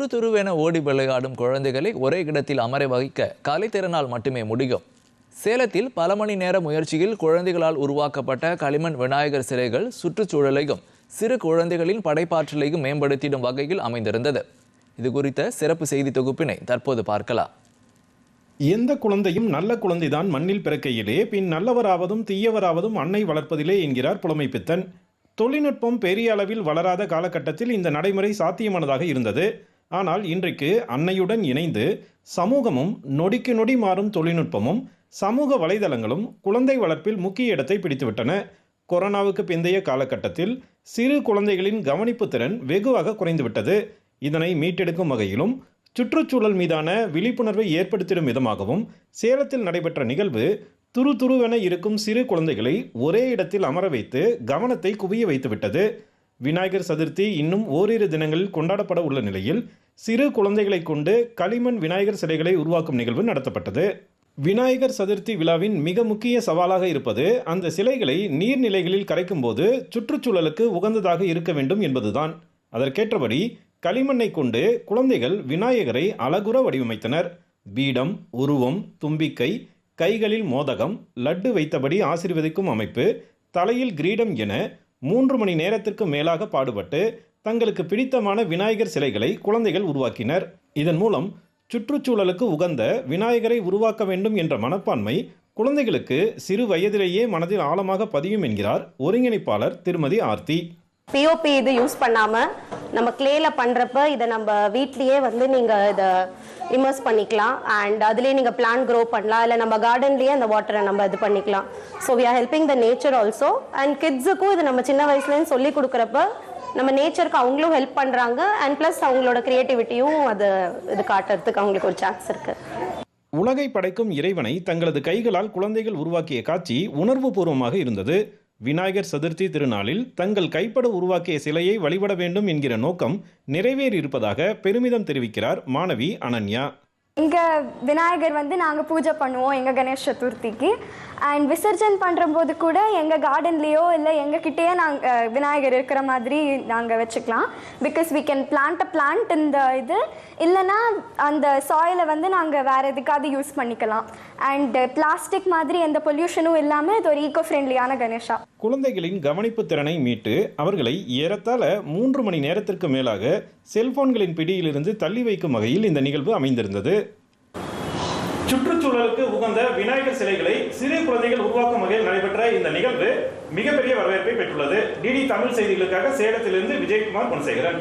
துரு துருவென ஓடி விளையாடும் குழந்தைகளை ஒரே இடத்தில் அமர வகிக்க கலைத்திறனால் மட்டுமே முடியும். சேலத்தில் பல மணி நேர முயற்சியில் குழந்தைகளால் உருவாக்கப்பட்ட களிமண் விநாயகர் சிலைகள் சுற்றுச்சூழலையும் சிறு குழந்தைகளின் படைப்பாற்றலையும் மேம்படுத்திடும் வகையில் அமைந்திருந்தது. இது குறித்த சிறப்பு செய்தி தொகுப்பினை தற்போது பார்க்கலாம். எந்த குழந்தையும் நல்ல குழந்தைதான் மண்ணில் பிறக்கையிலே பின் நல்லவராவதும் தீயவராவதும் அன்னை வளர்ப்பதிலே என்கிறார் புலமை பித்தன். தொழில்நுட்பம் பெரிய அளவில் வளராத காலகட்டத்தில் இந்த நடைமுறை சாத்தியமானதாக இருந்தது. ஆனால் இன்றைக்கு அன்னையுடன் இணைந்து சமூகமும் நொடிக்கு நொடி மாறும் தொழில்நுட்பமும் சமூக வலைதளங்களும் குழந்தை வளர்ப்பில் முக்கிய இடத்தை பிடித்துவிட்டன. கொரோனாவுக்கு பிந்தைய காலகட்டத்தில் சிறு குழந்தைகளின் கவனிப்பு திறன் வெகுவாக குறைந்துவிட்டது. இதனை மீட்டெடுக்கும் வகையிலும் சுற்றுச்சூழல் மீதான விழிப்புணர்வை ஏற்படுத்திடும் விதமாகவும் சேலத்தில் நடைபெற்ற நிகழ்வு துரு துருவென இருக்கும் சிறு குழந்தைகளை ஒரே இடத்தில் அமர வைத்து கவனத்தை குவிய வைத்துவிட்டது. விநாயகர் சதுர்த்தி இன்னும் ஓரிரு தினங்களில் கொண்டாடப்பட உள்ள நிலையில் சிறு குழந்தைகளை கொண்டு களிமண் விநாயகர் சிலைகளை உருவாக்கும் நிகழ்வு நடத்தப்பட்டது. விநாயகர் சதுர்த்தி விழாவின் மிக முக்கிய சவாலாக இருப்பது அந்த சிலைகளை நீர்நிலைகளில் கரைக்கும் போது சுற்றுச்சூழலுக்கு உகந்ததாக இருக்க வேண்டும் என்பதுதான். அதற்கேற்றபடி களிமண்ணை கொண்டு குழந்தைகள் விநாயகரை அழகுற வடிவமைத்தனர். பீடம் உருவம் தும்பிக்கை கைகளில் மோதகம் லட்டு வைத்தபடி ஆசீர்வதிக்கும் அமைப்பு தலையில் கிரீடம் என மூன்று மணி நேரத்திற்கு மேலாக பாடுபட்டு தங்களுக்கு பிடித்தமான விநாயகர் சிலைகளை குழந்தைகள் உருவாக்கினர். இதன் மூலம் சுற்றுச்சூழலுக்கு உகந்த விநாயகரை உருவாக்க வேண்டும் என்ற மனப்பான்மை குழந்தைகளுக்கு சிறு வயதிலேயே மனதில் ஆழமாக பதியும் என்கிறார் ஒருங்கிணைப்பாளர் திருமதி ஆர்த்தி. பிஓபி இது யூஸ் பண்ணாமல் நம்ம கிளேல பண்ணுறப்ப இதை நம்ம வீட்லேயே வந்து நீங்கள் இதை இமர்ஸ் பண்ணிக்கலாம். அண்ட் அதுலேயே நீங்கள் பிளான்ட் க்ரோ பண்ணலாம். இல்லை நம்ம கார்டன்லேயே அந்த வாட்டரை நம்ம இது பண்ணிக்கலாம். So we are helping the nature also and கிட்ஸுக்கும் இது நம்ம சின்ன வயசுலேருந்து சொல்லி கொடுக்குறப்ப நம்ம நேச்சருக்கு அவங்களும் ஹெல்ப் பண்ணுறாங்க அண்ட் ப்ளஸ் அவங்களோட க்ரியேட்டிவிட்டியும் அது இது காட்டுறதுக்கு அவங்களுக்கு ஒரு சான்ஸ் இருக்குது உலகை படைக்கும் இறைவனை தங்களது கைகளால் குழந்தைகள் உருவாக்கிய காட்சி உணர்வுபூர்வமாக இருந்தது. விநாயகர் சதுர்த்தி திருநாளில் தங்கள் கைப்பட உருவாக்கிய சிலையை வழிபட வேண்டும் என்கிற நோக்கம் நிறைவேறியிருப்பதாக பெருமிதம் தெரிவிக்கிறார் மாணவி அனன்யா. இங்கே விநாயகர் வந்து நாங்கள் பூஜை பண்ணுவோம் எங்கள் கணேஷ் சதுர்த்திக்கு. அண்ட் விசர்ஜன் பண்ணுறம்போது கூட எங்கள் கார்டன்லேயோ இல்லை எங்ககிட்டயே நாங்கள் விநாயகர் இருக்கிற மாதிரி நாங்கள் வச்சுக்கலாம். Because we can plant a plant இந்த இது. இல்லைன்னா அந்த சாயிலை வந்து நாங்கள் வேறு எதுக்காவது யூஸ் பண்ணிக்கலாம். அண்ட் பிளாஸ்டிக் மாதிரி எந்த பொல்யூஷனும் இல்லாமல் இது ஒரு ஈகோ ஃப்ரெண்ட்லியான கணேஷா. குழந்தைகளின் கவனிப்பு திறனை மீட்டு அவர்களை ஏறத்தாழ மூன்று மணி நேரத்திற்கு மேலாக செல்போன்களின் பிடியிலிருந்து தள்ளி வைக்கும் வகையில் இந்த நிகழ்வு அமைந்திருந்தது. சுற்றுச்சூழலுக்கு உகந்த விநாயகர் சிலைகளை சிறு குழந்தைகள் உருவாக்கும் வகையில் நடைபெற்ற இந்த நிகழ்வு மிகப்பெரிய வரவேற்பை பெற்றுள்ளது. டிடி தமிழ் செய்திகளுக்காக சேலத்திலிருந்து விஜயகுமார் குணசேகரன்